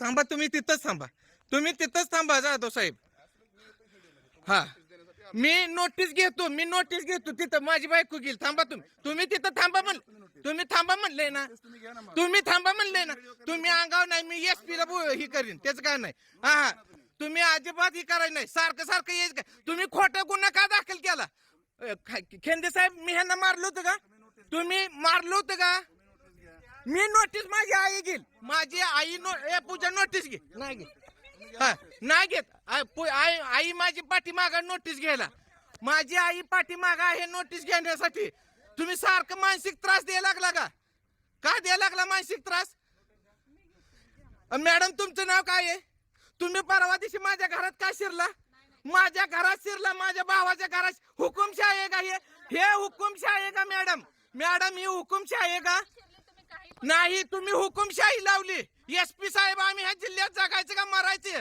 थांबा तुम्ही तिथंच थांबा. तुम्ही तिथंच थांबा जाधव साहेब. हा. मी नोटीस घेतो मी नोटीस घेतो. तिथं माझी बायको घेईल थांबा तुम्ही. तुम्ही तिथं थांबा म्हण तुम्ही थांबा म्हणले ना. तुम्ही थांबा म्हणले ना. तुम्ही अंगाव नाही मी एस पी ला हे ही करीन. त्याच काय नाही. हा हा. तुम्ही अजिबात ही करायचं नाही. सारखं सारखं यायचं का तुम्ही खोटा गुन्हा का दाखल केला? खेंदे साहेब मी ह्यांना मारलो होतं का? तुम्ही मारलं होतं का? मी नोटीस माझी आई घेईल. माझी I know A Pooja notice घे. नाही घे हा नाही घेत. आ- पु- आई आई माझी पाठीमागा नोटीस घ्यायला. माझी आई पाठीमागा आहे नोटीस घेण्यासाठी. तुम्ही सारखं मानसिक त्रास द्यायला लागला का? का द्यायला लागला मानसिक त्रास? मॅडम तुमचं नाव काय आहे? तुम्ही परवा दिवशी माझ्या घरात का शिरला? माझ्या घरात शिरला माझ्या भावाच्या घरात. हुकुमशाही आहे का हे? हे हुकुमशाही आहे का मॅडम? मॅडम ही हुकुमशाही आहे का? नाही तुम्ही हुकुमशाही लावली. एस पी साहेब आम्ही ह्या जिल्ह्यात जगायचं का मरायचे?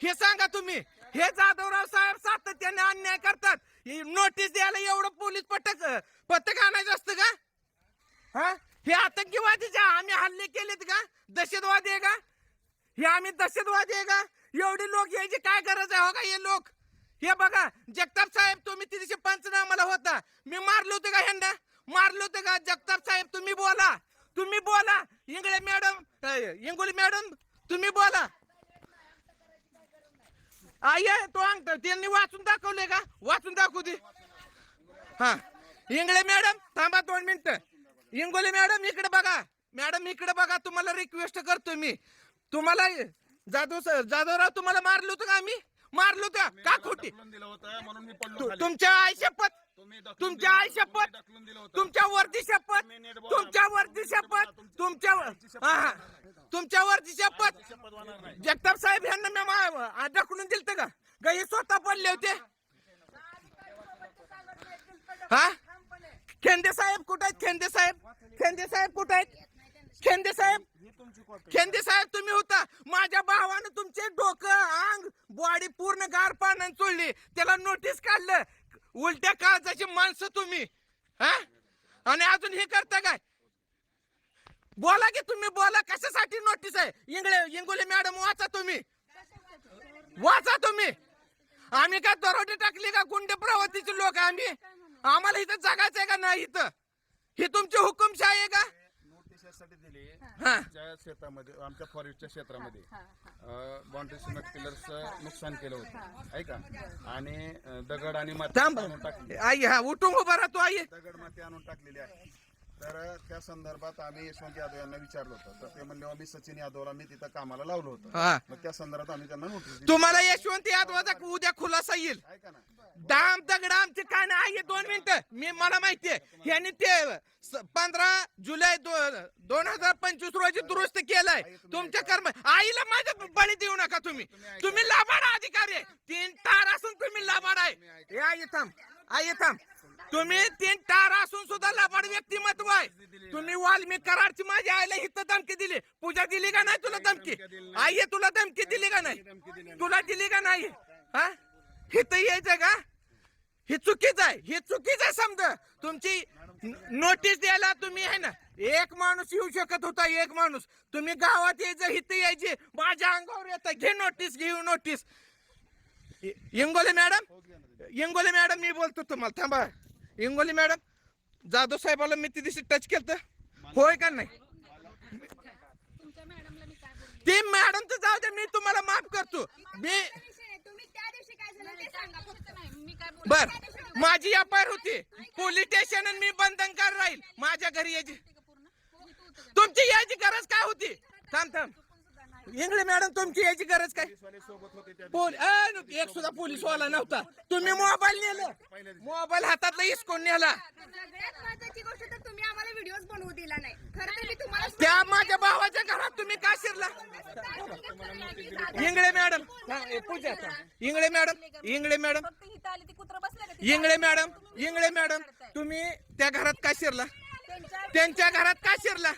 हे सांगा तुम्ही. हे जाधवराव साहेब सातत्याने अन्याय करतात. नोटीस द्यायला एवढं पोलीस पथक पथक आणायचं असतं का? हा? हे आतंकवादीचे आम्ही हल्ले केलेत का? दहशतवादी आहे का? हे आम्ही दहशतवादी आहे का? एवढे लोक यायची काय गरज आहे हो का हे लोक? हे बघा जगताप साहेब तुम्ही तिथे पंचनामाला होता. मी मारलो होतो का ह्यांना? मारलो होतं का? जगताप साहेब तुम्ही बोला. तुम्ही बोला. इंगळे मॅडम इंगोली मॅडम तुम्ही बोला. आई तो अंगठ त्यांनी वाचून दाखवले का? वाचून दाखवू दे. हा. इंगळे मॅडम थांबा दोन मिनिट. इंगोली मॅडम इकडे बघा. मॅडम इकडे बघा तुम्हाला रिक्वेस्ट करतो मी. तुम्हाला जाधव जाधवराव तुम्हाला मारलो होतं का आम्ही? मारलो होतं का? खोटी ढकलून दिलं होतं म्हणून मी पडलो तु- खाली. तुमच्या आई शपथ तुम्ही ढकलून तुमच्या दिलं आई होतं, शपथ तुम्ही ढकलून दिलं होतं. तुमच्या वरती शपथ तुम्ही नीट बोला. तुमच्या वरती शपथ तुमच्या हा हा. तुमच्या वरती शपथ शपथ होणार नाही. जगताप साहेब यांना मी मा- ढकलून दिलत का गाई स्वतः पडले होते हा खेंदे साहेब कुठे आहेत खेंदे साहेब खेंदे साहेब कुठे आहेत खेंदे साहेब खेंदे साहेब तुम्ही होता. माझ्या भावानं तुमचे डोकं अंग बॉडी पूर्ण गार पाण्याने चोळली. त्याला नोटीस काढलं. उलट्या काळजाची माणसं तुम्ही. हा? आणि अजून हे करता काय? बोला की तुम्ही बोला. कशासाठी नोटीस आहे? इंगळे इंगोले मॅडम वाचा तुम्ही. वाचा तुम्ही. आम्ही काय दरोडे टाकली का? गुंड प्रवृत्तीचे लोक आम्ही? आम्हाला इथं जगायचं आहे का नाही इथं? ही तुमची हुकुमशाही आहे का? नोटीस यासाठी दिली. हा. ज्या शेतामध्ये आमच्या फॉरेस्टच्या क्षेत्रामध्ये बाउंड्री सिमेंट पिलर्स नुकसान केलं होतं. ऐका आणि अं, दगड आणि माती थांब आणून टाकली. आई हा उठून उभा राहतो आई. दगड माती आणून टाकलेली आहे. तर त्या संदर्भात आम्ही यशवंत यादव यांना विचारलं होतं. तर ते म्हणले "अहो, मी सचिन यादवला मी तिथं कामाला लावलं होतं. हा. मग त्या संदर्भात आम्ही त्यांना नोटीस दिली. तुम्हाला यशवंत यादवाचा उद्या खुलासा येईल. ऐका ना. डाम दगड आमचे काय नाही आहे दोन मिनिटं. मी मला माहितीये यांनी ते पंधरा जुलै दो- दोन हजार पंचवीस रोजी दुरुस्त केलंय. तुमच्या कर्म आईला माझ्या बळी देऊ नका तुम्ही. तुम्ही लाभाड अधिकारी आहे. तीन तार असून तुम्ही लाभाड आहे. हे आई थांब. आई थांब. तुम्ही तीन तार असून सुद्धा लाभाड व्यक्तिमत्व आहे. तुम्ही वाल्मिक कराडची माझ्या आईला हित धमकी दिली. पूजा दिली का नाही तुला धमकी? आई तुला धमकी दिली का नाही? तुला दिली का नाही? हा? हित यायचं का? हे चुकीचं आहे. हे चुकीचं आहे समजा. तुमची नोटीस द्यायला तुम्ही आहे ना एक माणूस येऊ शकत होता एक माणूस. तुम्ही गावात यायचं हित यायचे. माझ्या अंगावर येत. घे नोटीस घेऊ notice Ingole madam? Ingole madam मी बोलतो तुम्हाला. थांबा. इंगोले मॅडम जाधव साहेबाला मी ती दिवशी टच केलं होय का नाही? तुमच्या मॅडमला मी काय बोलले? ते मॅडम तर जाऊ दे मी तुम्हाला माफ करतो. मी विषय आहे. तुम्ही त्या दिवशी काय झालं ते सांगा फक्त. नाही मी काय बोलले? बर माझी आय होती. पोलीस स्टेशन आणि मी बंधनकार राहील. माझ्या घरी यायची. तुमची यायची गरज काय होती? थांब थांब. इंगळे मॅडम तुमची यायची गरज काय? पोल अ, एक सुद्धा पोलीस वाला नव्हता. तुम्ही मोबाईल नेलं. मोबाईल हातातला इसकोन नेला. सगळ्यात महत्वाची गोष्ट तर तुम्ही आम्हाला बनवू दिला नाही खरं तर मी तुम्हाला त्या माझ्या भावाच्या घरात तुम्ही का शिरला? इंगळे मॅडम. हा, ए, पूजा इंगळे मॅडम इंगळे मॅडम. फक्त इथं आली ती कुत्र का इंगळे मॅडम इंगळे मॅडम तुम्ही त्या घरात का शिरला? त्यांच्या घरात का शिरला?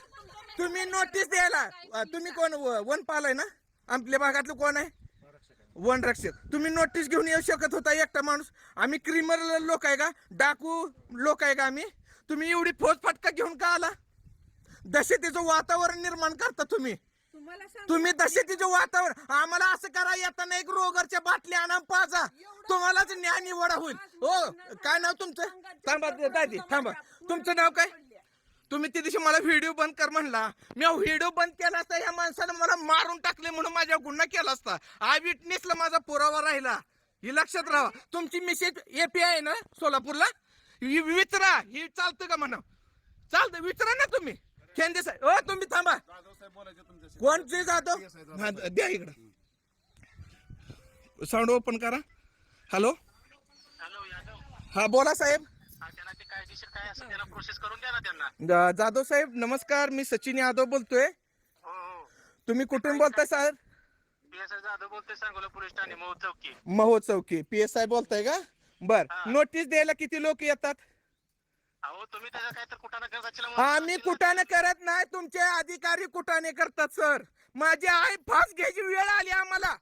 तुम्ही नोटीस द्यायला. तुम्ही कोण? व- वनपाल आहे ना? आपल्या भागातलं कोण आहे? वन रक्षक. तुम्ही नोटीस घेऊन येऊ शकत होता एकटा माणूस. आम्ही क्रिमिनल लोक आहे का? डाकू लोक आहे का आम्ही? तुम्ही एवढी फौज फटका घेऊन का आला? दहशतीचं वातावरण निर्माण करता तुम्ही. तुम्ही दहशतीचे वातावरण आम्हाला असं करा येताना एक रोगरच्या बाटल्या आणा पाजा. तुम्हालाच न्याय निवडा होईल. हो काय नाव तुमचं? थांबा दादी थांबा. तुमचं नाव काय? तुम्ही त्या दिवशी मला व्हिडिओ बंद कर म्हणला. मी व्हिडिओ बंद केला असता ह्या माणसानं मला मारून टाकले म्हणून माझ्या गुन्हा केला असता. आय विटनेसला माझा पुरावा राहिला. ही लक्षात राहा तुमची मिसेज एपी आहे ना सोलापूरला? विचरा ही चालतं का म्हणा चालतं विचरा ना तुम्ही. खेंदे साहेब हो तुम्ही थांबा. कोणचे जाधव? हा, द्या इकडं. साऊंड ओपन करा. हॅलो? हा बोला साहेब. त्यांना ते कायदेशीर काय असं त्यांना प्रोसेस करून द्या ना त्यांना. जा- जाधव साहेब नमस्कार मी सचिन यादव बोलतोय. हो हो. तुम्ही कुठून बोलताय साहेब? पी एस आय जाधव बोलतोय सांगोला पोलीस ठाणे मऊ चौकी. महो चौकी. पी एस आय बोलताय का? बर. हा. नोटीस द्यायला किती लोक येतात? अहो तुम्ही त्याचा काय तर कुठं करता आम्ही कुठाने करत नाही तुमचे अधिकारी कुठाने करतात सर? माझी आई फास घ्यायची वेळ आली आम्हाला.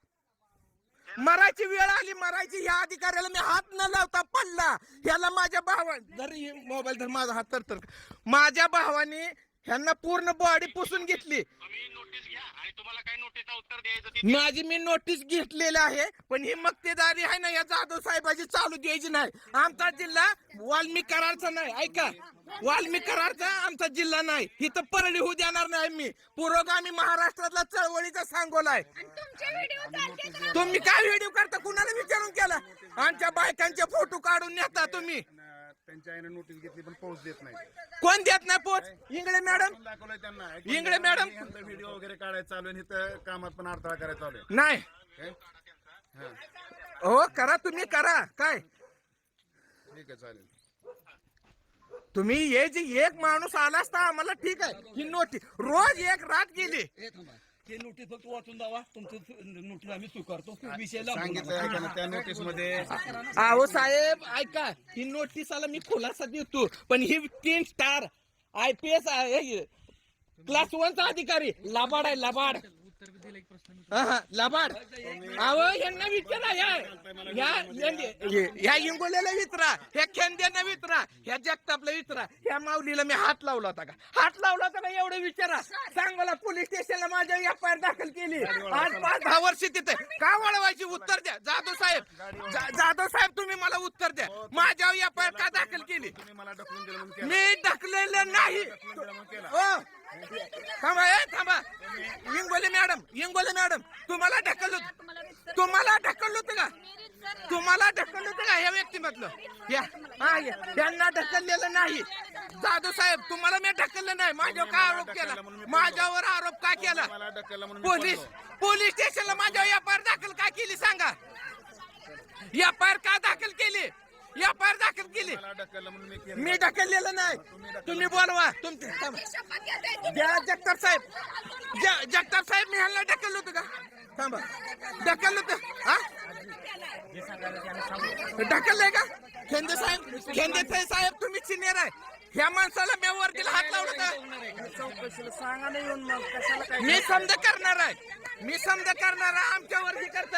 मरायची वेळ आली मरायची ह्या अधिकाऱ्याला मी हात न लावता पडला. याला माझ्या भावा जरी मोबाईल धर माझा हात तर तर माझ्या भावाने ह्यांना पूर्ण बॉडी पुसून घेतली. तुम्ही नोटीस घ्या आणि तुम्हाला काय नोटीसचं उत्तर द्यायचं ते माझी मी नोटीस घेतलेली आहे पण ही मक्तेदारी आहे ना या जाधव साहेबाची चालू द्यायची नाही. आमचा जिल्हा वाल्मिक करारचा नाही ऐका. वाल्मिक करारचा आमचा जिल्हा नाही. इथं परळी होऊ देणार नाही मी पुरोगामी महाराष्ट्रातला चळवळीचा सांगोला आहे तुमचे व्हिडिओ चालते तुम्ही काय व्हिडिओ करता? कुणाला विचारून केला? आमच्या बायकांचे फोटो काढून नेता तुम्ही. त्यांच्या आईने नोटीस घेतली पण पोहोच देत नाही. कोण देत नाही पोच इंगळे मॅडम. दाखवलंय त्यांना. इंगळे मॅडम. व्हिडिओ वगैरे काढायला चालू आहे इथं कामात पण अडथळा करायला चालू आहे. नाही. काय? हा. हो करा तुम्ही करा. काय? ठीक आहे चालेल. तुम्ही ये जे एक माणूस आला असता आम्हाला ठीक आहे. ही नोटीस रोज एक रात गेली. हे थांबा. ते नोटीस फक्त वाचून दावा. तुमचं नोटीस आम्ही स्वीकारतो. विषय सांगितलं आहे का त्या नोटीसमध्ये. अहो साहेब ऐका. ही नोटीसाला मी खुलासा देतो. पण ही तीन star I P S class वनचा अधिकारी. लाबाड आहे लाबाड. लाबाड. अहो यांना विचारा या ह्या इंगोल्याला विचारा ह्या खेंद्यांना विचारा ह्या जगतापला विचारा ह्या माऊलीला मी हात लावला होता का? हात लावला होता का? एवढं विचारा. सांगोला पोलीस स्टेशनला माझ्या एफ आय आर दाखल केली. आज पाच दहा वर्ष तिथे. का वळवायची? उत्तर द्या. जाधव साहेब. जाधव साहेब तुम्ही मला उत्तर द्या. माझ्यावर एफ आय आर का दाखल केली? तुम्ही मला ढकलून दिलं म्हणून केलं. मी ढकलेलं नाही थांबा ए थांबा. Ingole madam Ingole madam. तुम्हाला ढकललो. तुम्हाला रीतसर- तुम्हाला ढकललो होतं का? तुम्हाला ढकललं होतं का? या व्यक्तिमधलं या. हा या. यांना ढकललेलं नाही. जाधव साहेब तुम्हाला मी ढकललं नाही. माझ्यावर का आरोप केला? माझ्यावर आरोप का केला? मला ढकललं म्हणून मी पोलीस. पोलीस स्टेशनला माझ्यावर एफ दाखल का केली सांगा? एफ का दाखल केली? आय आर दाखल केली. मला ढकललं म्हणून मी केलं. मी ढकललेलं नाही. तुम्ही बोलवा. तुमचे थांबा. द्या जगताप साहेब. ज- जगताप साहेब मी ह्यांना ढकललं होतं का? थांबा. ढकललं होतं. हा? ढकललंय का? खेंदे साहेब खेंदे साहेब तुम्ही सिनियर आहे. ह्या माणसाला मी वरतीला हात लावला का? मी समजा करणार आहे. मी समजा करणार आहे आमच्या वरती करत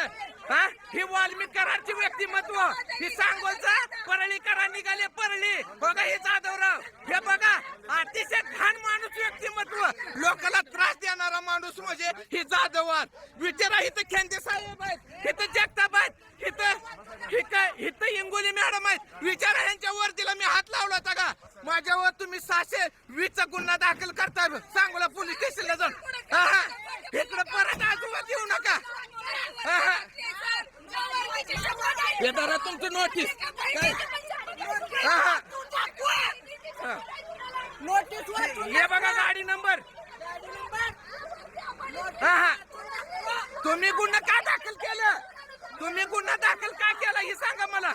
हा? ही वाल्मिक करारची व्यक्तिमत्व ही सांगोलचा परळी करा निघाले परळी. बघा हे जाधवराव. हे बघा अतिशय घाण माणूस व्यक्तिमत्व. लोकांना त्रास देणारा माणूस म्हणजे ही जाधवार विचारा इथं खेंदे साहेब आहेत. इथं जगताप आहेत इथं इथं इथं इंगोली मॅडम आहेत. विचारा यांच्या वरतीला मी हात लावला होता का? माझ्यावर तुम्ही सहाशे वीसचा गुन्हा दाखल करता सांगोला पोलीस स्टेशनला जाऊन. हा हा. इकडे परत आजोबात येऊ नका. हा हा. हे धरा तुमचं नोटीस काय? हा हा. हा. हे बघा गाडी नंबर. हा हा. तुम्ही गुन्हा का दाखल केलं? तुम्ही गुन्हा दाखल का हे सांगा मला.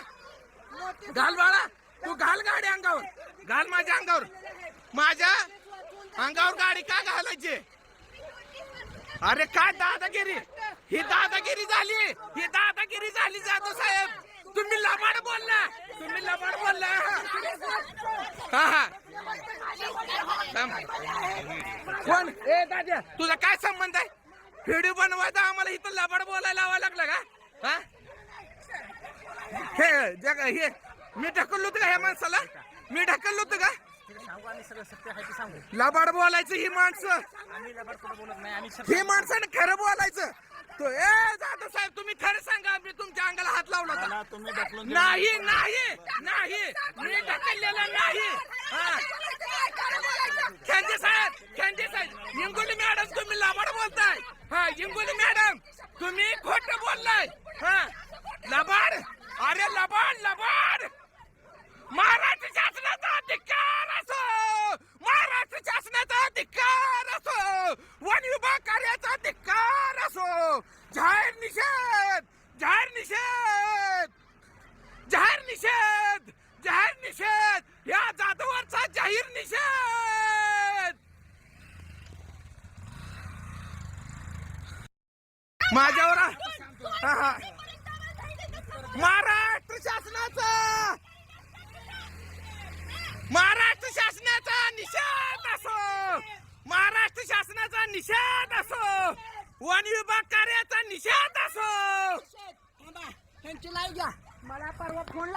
घाल बाळा तू घाल गाडी अंगावर. घाल माझ्या अंगावर. माझ्या अंगावर गाडी का घालायची? अरे काय दादागिरी? ही दादागिरी झाली. ही दादागिरी झाली जातो साहेब. तुम्ही लबाड बोलला. तुम्ही लबाड बोलला. हा हा. कोण? ए दादा तुझा काय संबंध आहे? व्हिडिओ बनवायचा आम्हाला इथं लबाड बोलायला लावा लागला का? हा? हे जग हे मी ढकललो होतं का ह्या माणसाला? मी ढकललो होतं का? सांगू आम्ही सगळं सत्य आहे ते सांगू लबाड बोलायचं ही माणसं. आम्ही लबाड कुठं बोलत नाही आम्ही सत्य ही माणसानं खरं बोलायचं. तो ए जाधव साहेब तुम्ही खरं सांगा मी तुमच्या अंगाला हात लावला होता. मला तुम्ही ढकलून दिलं. नाही नाही नाही. मी ढकललेलं नाही. हा. खेंडे साहेब खेंडे साहेब इंगोली मॅडम तुम्ही लाबाड बोलताय. हा इंगोली मॅडम तुम्ही खोट बोललाय. हा. लबाड. अरे लबाड लबाड! महाराष्ट्र शासनाचा अधिकार असो! महाराष्ट्र शासनाचा अधिकार असो! वन विभाग कार्याचा अधिकार असो! जाहीर निषेध! जाहीर निषेध! जाहीर निषेध! जाहीर निषेध! या जाधवांचा जाहीर निषेध! माझ्यावर हा, हा. महाराष्ट्र शासनाचा! महाराष्ट्र शासनाचा निषेध असो! महाराष्ट्र शासनाचा निषेध असो! वन विभाग कार्याचा निषेध असो! त्यांची लाईव्ह घ्या. मला परवा फोन